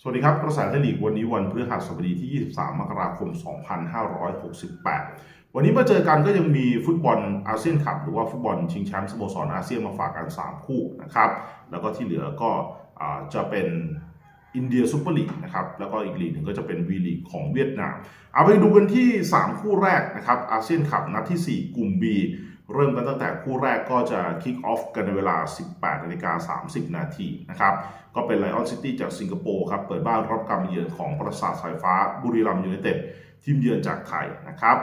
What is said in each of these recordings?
สวัสดีครับกระแสไทยลีกวันนี้วันพฤหัสบดีที่ 23 มกราคม 2568 วันนี้มาเจอกันก็ยังมีฟุตบอลอาเซียนคัพหรือว่าฟุตบอลชิงแชมป์สโมสรอาเซียนมาฝากกัน 3 คู่นะครับ แล้วก็ที่เหลือก็จะเป็นอินเดียซูเปอร์ลีกนะครับ แล้วก็อีกลีกหนึ่งก็จะเป็นวีลีกของเวียดนาม เอาไปดูกันที่ 3 คู่แรกนะครับอาเซียนคัพนัดที่ 4 กลุ่ม B เริ่มกันตั้งแต่คู่แรกก็จะคิกออฟกันในเวลา 18นาฬิกา30 นาทีนะครับ ก็เป็นไลออนซิตี้จากสิงคโปร์ครับ เปิดบ้านรับการเยือนของปราสาทสายฟ้าบุรีรัมย์ยูไนเต็ดทีมเยือนจากไทยนะครับ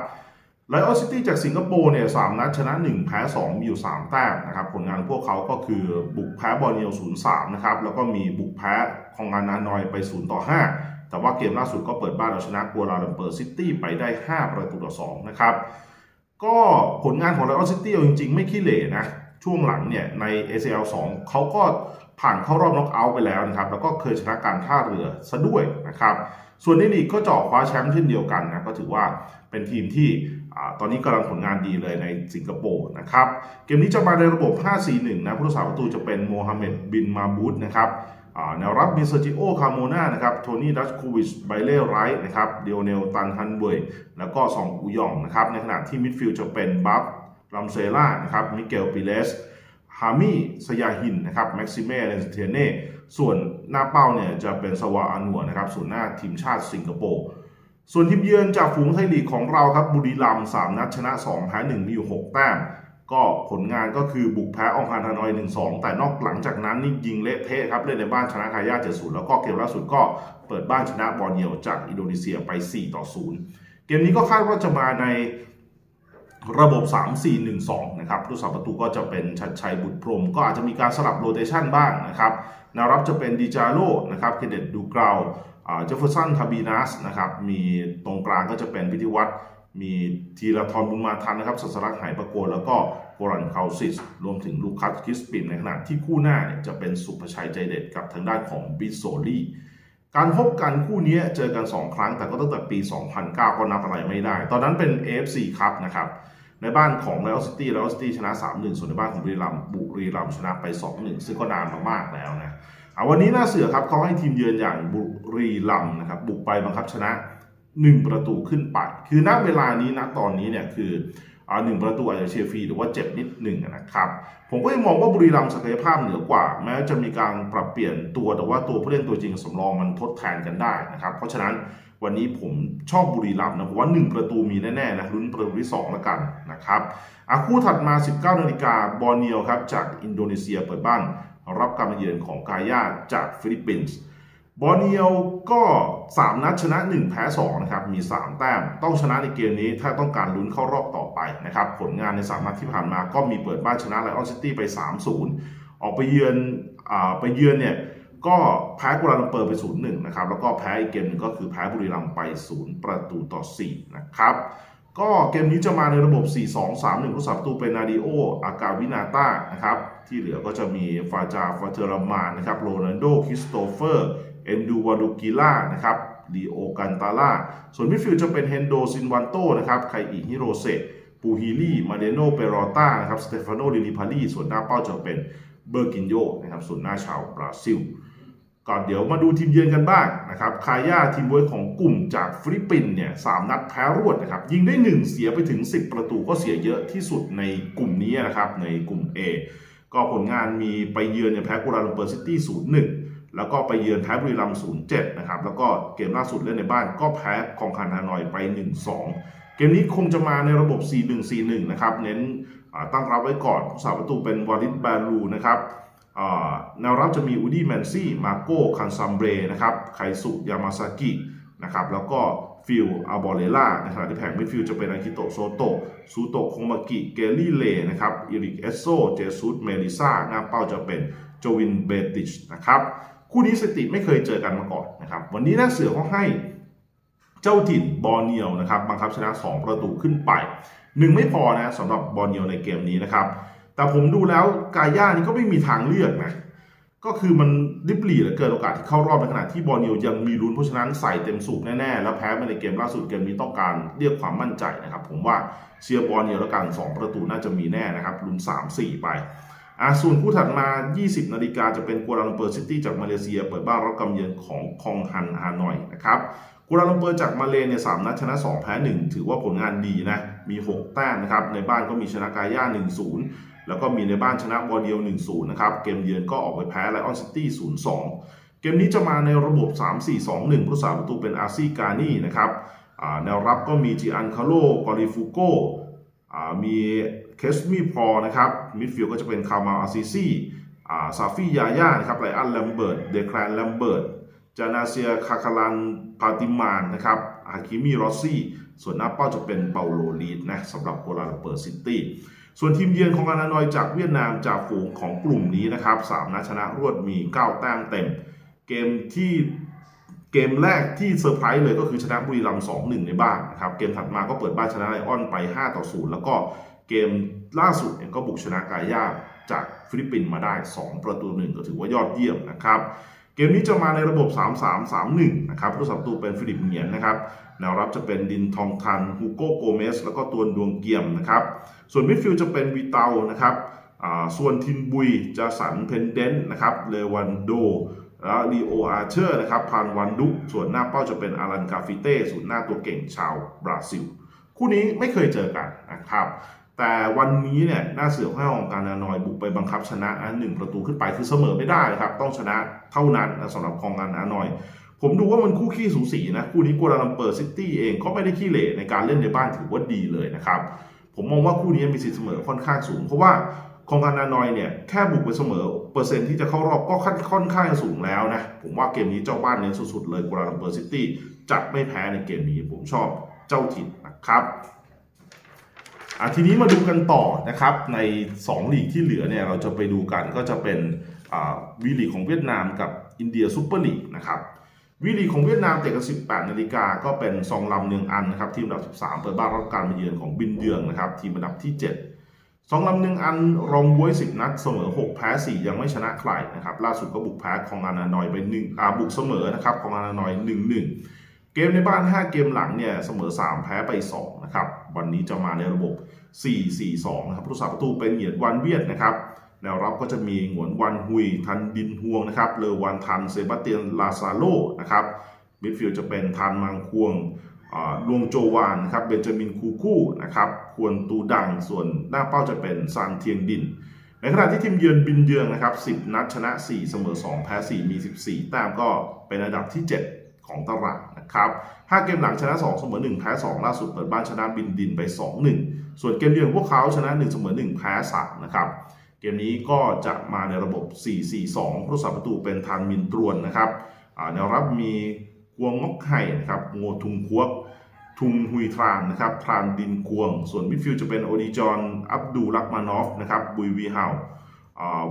ไลออนซิตี้จากสิงคโปร์เนี่ยสามนัดชนะ 1 แพ้ 2 มีอยู่ 3 แต้มนะครับ ผลงานพวกเขาก็คือบุกแพ้บอลเนียว0-3 นะครับ แล้วก็มีบุกแพ้ของงานนานอยไป0ต่อ5แต่ว่าเกมล่าสุดก็เปิดบ้านเอาชนะกัวลาลัมเปอร์ซิตี้ไปได้ 5 ประตูต่อ2นะครับ ก็ผลงานของไลออนซิตี้จริงๆ ไม่ขี้เหร่นะ ช่วงหลังเนี่ยใน ACL 2เขาก็ผ่านเข้ารอบน็อกเอาท์ไปแล้วนะครับ แล้วก็เคยชนะการท่าเรือซะด้วยนะครับ ส่วนในลีกก็เจาะคว้าแชมป์เช่นเดียวกันนะ ก็ถือว่าเป็นทีมที่ตอนนี้กำลังผลงานดีเลยในสิงคโปร์นะครับ เกมนี้จะมาในระบบ 5-4-1 นะ ผู้รักษาประตูจะเป็นโมฮัมเหม็ดบินมาบูดนะครับ แนวรับมีเซอร์จิโอ คาโมนานะครับ โทนี่ ดัชคูวิช ไบเล่ไรท์นะครับ เดียวเนล ตันฮันเวยแล้วก็ซองอูยองนะครับ ในขณะที่มิดฟิลด์จะเป็นบัฟลัมเซล่านะครับ มิเกลปิเลส ฮามีสยาหินนะครับ แม็กซิเม่เลนเทเน่ ส่วนหน้าเป้าเนี่ยจะเป็นสวาอานัวนะครับ ส่วนหน้าทีมชาติสิงคโปร์ ส่วนทีมเยือนจากฝูงไทยลีกของเราครับ บุรีรัมย์สามนัดชนะ2แพ้1มีอยู่ 6 แต้ม ก็ผลงานก็คือบุกแพ้อองคารฮานอย 1-2 แต่นอกหลังจากนั้นนี่ยิงเละเทะครับ เล่นในบ้านชนะคายา7-0 แล้วก็เกมล่าสุดก็เปิดบ้านชนะบอลเนียวจากอินโดนีเซียไป 4-0 เกมนี้ก็คาดว่าจะมาในระบบ 3-4-1-2 นะครับผู้สับประตูก็จะเป็นชัดชัยบุตรพรม ก็อาจจะมีการสลับโรเตชันบ้างนะครับแนวรับจะเป็นดิจาโลนะครับเคเดตดูกราวเจฟเฟอร์สันคาบีนัสนะครับมีตรงกลางก็จะเป็นพิธิวัตร มีทีละทรบุญมาทันนะครับสัสลักหายประโกลแล้วก็โกรันคาซิส รวมถึงลูคัสคิสปินในขณะที่คู่หน้าเนี่ยจะเป็นสุภชัยใจเด็ดกับทางด้านของบิโซลี่การพบกันคู่นี้เจอกัน 2 ครั้งแต่ก็ตั้งแต่ปี 2009 ก็นับอะไรไม่ได้ ตอนนั้นเป็น AFC ครับนะครับในบ้านของเลอซิตี้เลอซิตี้ชนะ 3-1 ส่วนในบ้านของบุรีรัมบุรีรัมชนะไป 2-1 ซึ่งก็นานมากๆแล้วนะอะวันนี้น้าเสือครับเขาให้ทีมเยือนอย่างบุรีรัมนะครับบุกไปบังคับชนะ 1 ประตูขึ้นไป คือณเวลานี้นะตอนนี้เนี่ยคือหนึ่งประตูอาจจะเชียร์ฟรีหรือว่าเจ็บนิดหนึ่งนะครับ ผมก็ยังมองว่าบุรีรัมย์ศักยภาพเหนือกว่า แม้จะมีการปรับเปลี่ยนตัวแต่ว่าตัวผู้เล่นตัวจริงสำรองมันทดแทนกันได้นะครับ เพราะฉะนั้นวันนี้ผมชอบบุรีรัมย์นะผมว่า 1 ประตูมีแน่ๆนะลุ้นประตูที่2แล้วกันนะครับอคู่ถัดมา 19นาฬิกาบอร์เนียวครับจากอินโดนีเซียเปิดบ้านรับการมาเยือนของกายาจากฟิลิปปินส์ บอร์เนียวก็ 3 นัดชนะ 1 แพ้ 2 นะครับ มี 3 แต้ม ต้องชนะในเกมนี้ถ้าต้องการลุ้นเข้ารอบต่อไปนะครับ ผลงานใน 3 นัดที่ผ่านมาก็มีเปิดบ้านชนะไลออนซิตี้ไป 3-0 ออกไปเยือนอ่าไปเยือนเนี่ยก็แพ้กุลาลัมเปอร์ไป 0-1 นะครับ แล้วก็แพ้อีกเกมหนึงก็คือแพ้บุรีรัมย์ไป 0 ประตูต่อ 4 นะครับ ก็เกมนี้จะมาในระบบ 4-2-3-1ผู้สับประตูเป็นนาดิโอ อากาวินาต้านะครับ ที่เหลือก็จะมีฟาจาฟาเทอรามานนะครับ โรนัลโด คริสโตเฟอร์ เอนดูวาดูกิล่านะครับลีโอกันตาล่า ส่วนมิดฟิลด์จะเป็นเฮนโดซินวันโตนะครับไคอิฮิโรเซปูฮิลี่มาเดโนเปโรต้านะครับสเตฟานโนลิลิพาลีส่วนหน้าเป้าจะเป็นเบอร์กินโยนะครับส่วนหน้าชาวบราซิลก่อนเดี๋ยวมาดูทีมเยือนกันบ้างนะครับ คาย่าทีมบวยของกลุ่มจากฟิลิปปินเนี่ยสามนัดแพ้รวดนะครับ ยิงได้ 1 เสียไปถึง 10 ประตูก็เสียเยอะที่สุดในกลุ่มนี้นะครับ ในกลุ่ม A ก็ผลงานมีไปเยือนเนี่ยแพ้กุลาลัมเปอร์ซิตี้0-1 แล้วก็ไปเยือนแพ้บุรีรัมย์0-7นะครับ แล้วก็เกมล่าสุดเล่นในบ้านก็แพ้คองคานฮานอยไป 1-2 เกมนี้คงจะมาในระบบ 4-1-4-1 นะครับ เน้นตั้งรับไว้ก่อนผู้สาประตูเป็นวาลิดบาลูนะครับแนวรับจะมีอูดี้แมนซี่มาโก้คันซัมเบรนะครับไคสุยามาซากินะครับแล้วก็ฟิลอาบอเลล่าในขณะที่แผงมิดฟิลจะเป็นอากิโตะโซโตะซูโตะโคมากิ เกลลี่เลนะครับอิริกเอสโซ เจสุสเมลิซ่าหน้าเป้าจะเป็นโจวินเบติชนะครับ คู่นี้สติไม่เคยเจอกันมาก่อนนะครับ วันนี้นักเสือเขาให้เจ้าถิ่นบอร์เนียวนะครับบังคับชนะ 2 ประตูขึ้นไปหนึ่งไม่พอนะสำหรับบอร์เนียวในเกมนี้นะครับ แต่ผมดูแล้วกาย่านี่ก็ไม่มีทางเลือกนะก็คือมันริบหรี่เหลือเกินโอกาสที่เข้ารอบในขณะที่บอลเนียวยังมีลุ้นเพราะฉะนั้นใส่เต็มสูบแน่ๆ แล้วแพ้ไปในเกมล่าสุดเกมนี้ต้องการเรียกความมั่นใจนะครับ ผมว่าเชียร์บอลเนียวแล้วกัน2ประตูน่าจะมีแน่นะครับลุ้น3-4 ไป อะส่วนคู่ถัดมา 20 นาฬิกาจะเป็นกัวลาลัมเปอร์ซิตี้จากมาเลเซีย เปิดบ้านรับกำเยือนของคองฮันฮานอยนะครับกัวลาลัมเปอร์จากมาเลเนี่ยสามนัดชนะ 2 แพ้ 1 ถือว่าผลงานดีนะ มี 6 แต้มนะครับ ในบ้านก็มีชนะกาย่า 1-0 แล้วก็มีในบ้านชนะบอลเดียว 1-0 นะครับ เกมเยือนก็ออกไปแพ้ไลออนซิตี้ 0-2 เกมนี้จะมาในระบบ 3-4-2-1 ผู้สาประตูเป็นอาซีกานี่นะครับแนวรับก็มีจิอันคาโลกอริฟูโกมีเคสมีพอนะครับ มิดฟิลด์ก็จะเป็นคาร์มาอาซิซี่อ่าซาฟี่ยาย่านะครับไลอันแลมเบิร์ตเดคลานแลมเบิร์ตจานาเซียคาคารันพาติมานนะครับฮาคิมีรอซี่ ส่วนหน้าเป้าจะเป็นเปาโลลีดนะสำหรับโกลาลัมเปอร์ซิตี้ส่วนทีมเยือนของอานานอยจากเวียดนามจากฝูงของกลุ่มนี้นะครับสามนัดชนะรวดมี 9 แต้มเต็ม เกมที่เกมแรกที่เซอร์ไพรส์เลยก็คือชนะบุรีรัมย์2-1 ในบ้านนะครับ เกมถัดมาก็เปิดบ้านชนะไลออนไป5ต่อ0แล้วก็ เกมล่าสุดเนี่ยก็บุกชนะกายาจากฟิลิปปินส์มาได้ 2 ประตูหนึ่งก็ถือว่ายอดเยี่ยมนะครับ เกมนี้จะมาในระบบ 3-3-3-1 นะครับผู้สับประตูเป็นฟิลิปเหมียนนะครับแนวรับจะเป็นดินทองทันฮูโกโกเมส แล้วก็ตัวดวงเกียมนะครับ ส่วนมิดฟิลด์จะเป็นวีเตานะครับส่วนทินบุยจะสันเพนเดนนะครับเลวันโดแล้วลีโออาเชอร์นะครับพานวันดุกส่วนหน้าเป้าจะเป็นอารันกาฟิเต้ศูนหน้าตัวเก่งชาวบราซิล คู่นี้ไม่เคยเจอกันนะครับ แต่วันนี้เนี่ยน่าเสือกให้องการนานอยบุกไปบังคับชนะอันหนึ่งประตูขึ้นไปคือเสมอไม่ได้ครับ ต้องชนะเท่านั้นนะสำหรับคองการนานอย ผมดูว่ามันคู่ขี้สูสีนะ คู่นี้กัวลาลัมเปอร์ซิตี้เองก็ไม่ได้ขี้เหร่ในการเล่นในบ้านถือว่าดีเลยนะครับ ผมมองว่าคู่นี้มีสิทธิ์เสมอค่อนข้างสูง เพราะว่าคองการนานอยเนี่ยแค่บุกไปเสมอเปอร์เซ็นที่จะเข้ารอบก็ค่อนข้างสูงแล้วนะผมว่าเกมนี้เจ้าบ้านเน้นสุดๆเลยกัวลาลัมเปอร์ซิตี้จะไม่แพ้ในเกมนี้ผมชอบเจ้าถิ่นนะครับ อะทีนี้มาดูกันต่อนะครับใน 2 ลีกที่เหลือเนี่ยเราจะไปดูกันก็จะเป็นวีลีกของเวียดนามกับอินเดียซูเปอร์ลีกนะครับวีลีกของเวียดนามเตะกัน 18 นาฬิกาก็เป็นซองลำเนืองอันนะครับทีมอันดับ 13 เปิดบ้านรับการมาเยือนของบินเยืองนะครับทีมอันดับที่7ซองลำเนืองอันรองบวย 10 นัดเสมอ 6 แพ้ 4 ยังไม่ชนะใครนะครับล่าสุดก็บุกแพ้ของอานานอยไป1อ่าบุกเสมอนะครับของอานานอย 1-1 เกมในบ้าน 5 เกมหลังเนี่ยเสมอ 3 แพ้ไป2นะครับ วันนี้จะมาในระบบ 4-4-2 นะครับผู้สาประตูเป็นเหยียดวันเวียดนะครับแนวรับก็จะมีหงวนวันฮุย ทันดินฮวงนะครับเลอวันทันเซบาเตียนลาซาโลนะครับมิดฟิลด์จะเป็นทันมังควงอ่าลวงโจวานนะครับเบนจามินคูคู่นะครับควรตูดังส่วนหน้าเป้าจะเป็นซานเทียงดิน ในขณะที่ทีมเยือนบินเยืองนะครับ 10 นัดชนะ 4 เสมอ 2 แพ้ 4 มี 14 แต้มก็เป็นอันดับที่ 7 ของตาราง นะครับ5เกมหลังชนะ 2 เสมอ 1 แพ้ 2 ล่าสุดเปิดบ้านชนะบินดินไป 2-1 ส่วนเกมเยือนพวกเขาชนะ 1 เสมอ 1 แพ้ 3 นะครับเกมนี้ก็จะมาในระบบ 4-4-2ผู้สาประตูเป็นทานมินตรวนนะครับแนวรับมีกวงงอกไห่นะครับโงทุงควกทุงฮุยทรานนะครับทรานดินกวง ส่วนมิดฟิลด์จะเป็นโอดิจอนอับดูลักมานอฟนะครับบุยวีเฮา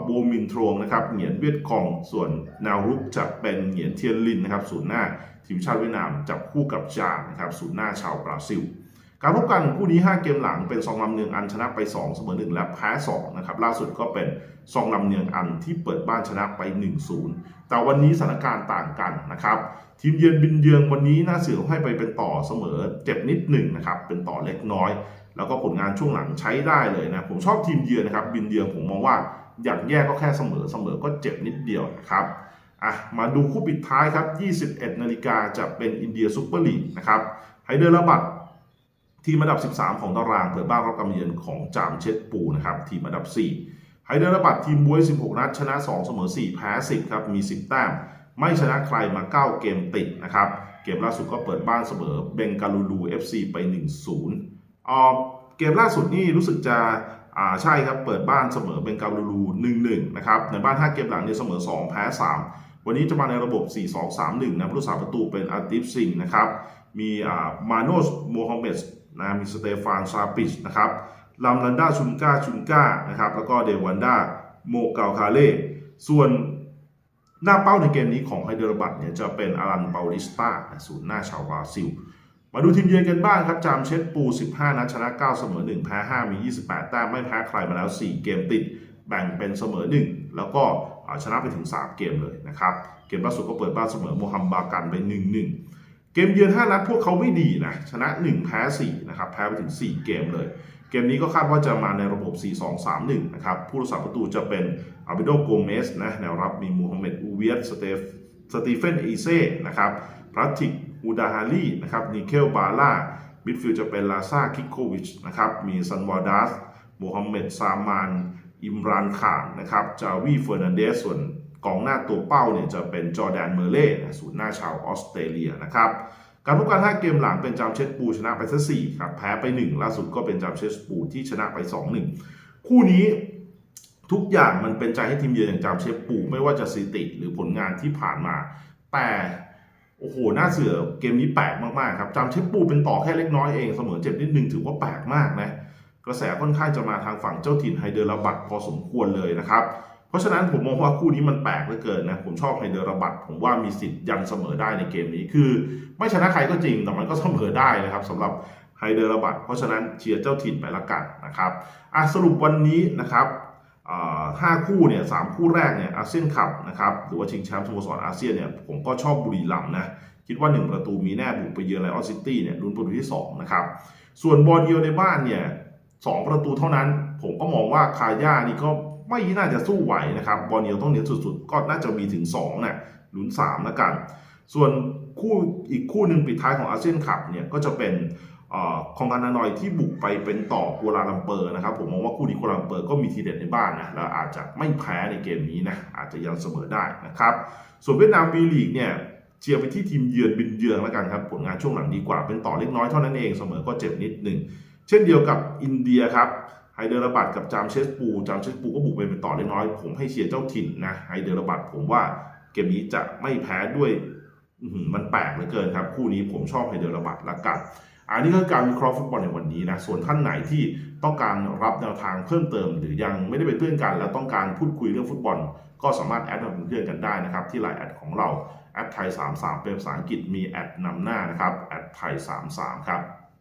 บูมินทรงนะครับเหงียนเวียดคองส่วนแนวรุกจะเป็นเหงียนเทียนลินนะครับศูนย์หน้าทีมชาติเวียดนามจับคู่กับจานนะครับศูนย์หน้าชาวบราซิล การพบกันคู่นี้ 5 เกมหลังเป็นซองลำเนืองอันชนะไป 2 เสมอ1และแพ้2นะครับล่าสุดก็เป็นซองลำเนืองอันที่เปิดบ้านชนะไป 1-0 แต่วันนี้สถานการณ์ต่างกันนะครับทีมเยือนบินเยืองวันนี้น่าเสือให้ไปเป็นต่อเสมอเจ็บนิดหนึ่งนะครับเป็นต่อเล็กน้อย แล้วก็ผลงานช่วงหลังใช้ได้เลยนะผมชอบทีมเยือนนะครับบินเยือนผมมองว่า อย่างแย่ก็แค่เสมอเสมอก็เจ็บนิดเดียวนะครับอะมาดูคู่ปิดท้ายครับ 21 นาฬิกาจะเป็นอินเดียซูเปอร์ลีกนะครับไฮเดอร์ลาบัตทีมอันดับ 13 ของตารางเปิดบ้านรับกำเยือนของจามเช็ดปูนะครับทีมอันดับ 4 ไฮเดอราบัตทีมบวย 16 นัดชนะ 2 เสมอ 4 แพ้ 10 ครับ มี 10 แต้ม ไม่ชนะใครมา 9 เกมติดนะครับ เกมล่าสุดก็เปิดบ้านเสมอเบงกาลูรู FC ไป 1-0อ่าเกมล่าสุดนี่รู้สึกจะ อ่าใช่ครับ เปิดบ้านเสมอเบงกาลูรู1-1นะครับในบ้าน 5 เกมหลังเนี่ยเสมอ 2 แพ้ 3 วันนี้จะมาในระบบ 4-2-3-1 นะผู้รักษาประตูเป็นอาติฟซิงนะครับ มีอ่ามาโนสโมฮัมเมดนะมีสเตฟานซาปิชนะครับลัมลันดาชุนก้าชุนก้านะครับแล้วก็เดวันดาโมเกาคาเล่ส่วนหน้าเป้าในเกมนี้ของไฮเดรบัตเนี่ยจะเป็นอารันเปาลิสตาศูนย์หน้าชาวบราซิล มาดูทีมเยือนกันบ้างครับ จามเช็ดปู 15 นัดชนะ 9 เสมอ 1 แพ้ 5 มี 28 แต้มไม่แพ้ใครมาแล้ว 4 เกมติด แบ่งเป็นเสมอ 1 แล้วก็ชนะไปถึง 3 เกมเลยนะครับ เกมล่าสุดก็เปิดบ้านเสมอโมฮัมบากันไป 1-1 เกมเยือน 5 นัดพวกเขาไม่ดีนะ ชนะ 1 แพ้ 4 นะครับ แพ้ไปถึง 4 เกมเลย เกมนี้ก็คาดว่าจะมาในระบบ 4-2-3-1 นะครับ ผู้รักษาประตูจะเป็นอาบิโดโกเมสนะ แนวรับมีมูฮัมเหม็ดอูเวียตสเตฟสตีเฟนอีเซ่ นะครับพรัติก อูดาฮารีนะครับนิเคลบาล่ามิดฟิลด์จะเป็นลาซาคิโควิชนะครับมีซันวาดัสโมฮัมเหม็ดซามาน อิมรานขานนะครับจาวีเฟอร์นันเดสส่วนกองหน้าตัวเป้าเนี่ยจะเป็นจอแดนเมเล่ศูนย์หน้าชาวออสเตรเลียนะครับการพบกัน5เกมหลังเป็นจามเชสปูชนะไปซะ4ครับแพ้ไป 1 ล่าสุดก็เป็นจามเชสปูที่ชนะไป 2-1 คู่นี้ทุกอย่างมันเป็นใจให้ทีมเยือนอย่างจามเชสปูไม่ว่าจะสถิติหรือผลงานที่ผ่านมา แต่ โอ้โหน่าเสือเกมนี้แปลกมากๆครับจามเชสปูเป็นต่อแค่เล็กน้อยเองเสมอเจ็บนิดนึงถือว่าแปลกมากนะกระแสค่อนข้างจะมาทางฝั่งเจ้าถิ่นไฮเดรบัตพอสมควรเลยนะครับ เพราะฉะนั้นผมมองว่าคู่นี้มันแปลกเหลือเกินนะผมชอบไฮเดรราบัตผมว่ามีสิทธิ์ยันเสมอได้ในเกมนี้คือ ไม่ชนะใครก็จริงแต่มันก็เสมอได้นะครับสำหรับไฮเดรราบัตเพราะฉะนั้นเชียร์เจ้าถิ่นไปละกันนะครับอะสรุปวันนี้นะครับ ห้าคู่เนี่ยสามคู่แรกเนี่ยอาเซียนคัพนะครับหรือว่าชิงแชมป์สโมสรอาเซียนเนี่ยผมก็ชอบบุรีรัมย์นะคิดว่า 1 ประตูมีแน่บุกไปเยือนไลออนซิตี้เนี่ยลุ้นประตูที่ 2 นะครับ ส่วนบอลเดียวในบ้านเนี่ยสองประตูเท่านั้น ผมก็มองว่าคาย่านี่ก็ไม่น่าจะสู้ไหวนะครับ บอลเนียวต้องเน้นสุดๆ ก็น่าจะมีถึง2น่ะลุ้น3แล้วกัน ส่วนคู่อีกคู่หนึ่งปิดท้ายของอาเซียนคัพเนี่ยก็จะเป็น คองการนานอยที่บุกไปเป็นต่อกัวลาลัมเปอร์นะครับ ผมมองว่าคู่นี้กัวลาลัมเปอร์ก็มีทีเด็ดในบ้านนะแล้วอาจจะไม่แพ้ในเกมนี้นะอาจจะยังเสมอได้นะครับ ส่วนเวียดนามวีลีกเนี่ยเชียร์ไปที่ทีมเยือนบินเยือนแล้วกันครับผลงานช่วงหลังดีกว่าเป็นต่อเล็กน้อยเท่านั้นเองเสมอก็เจ็บนิดหนึ่งเช่นเดียวกับอินเดียครับไฮเดอร์บัตกับจามเชสปูจามเชสปูก็บุกไปเป็นต่อเล็กน้อย ผมให้เชียร์เจ้าถิ่นนะไฮเดอร์บัตผมว่าเกมนี้จะไม่แพ้ด้วยมันแปลกเหลือเกินครับคู่นี้ผมชอบไฮเดอร์บัตละกัน อันนี้คือการวิเคราะห์ฟุตบอลในวันนี้นะ ส่วนท่านไหนที่ต้องการรับแนวทางเพิ่มเติม หรือยังไม่ได้เป็นเพื่อนกัน แล้วต้องการพูดคุยเรื่องฟุตบอล ก็สามารถแอดมาเป็นเพื่อนกันได้นะครับ ที่ไลน์แอดของเราแอดไทย33เป็นภาษาอังกฤษมีแอดนำหน้านะครับแอดไทย33ครับ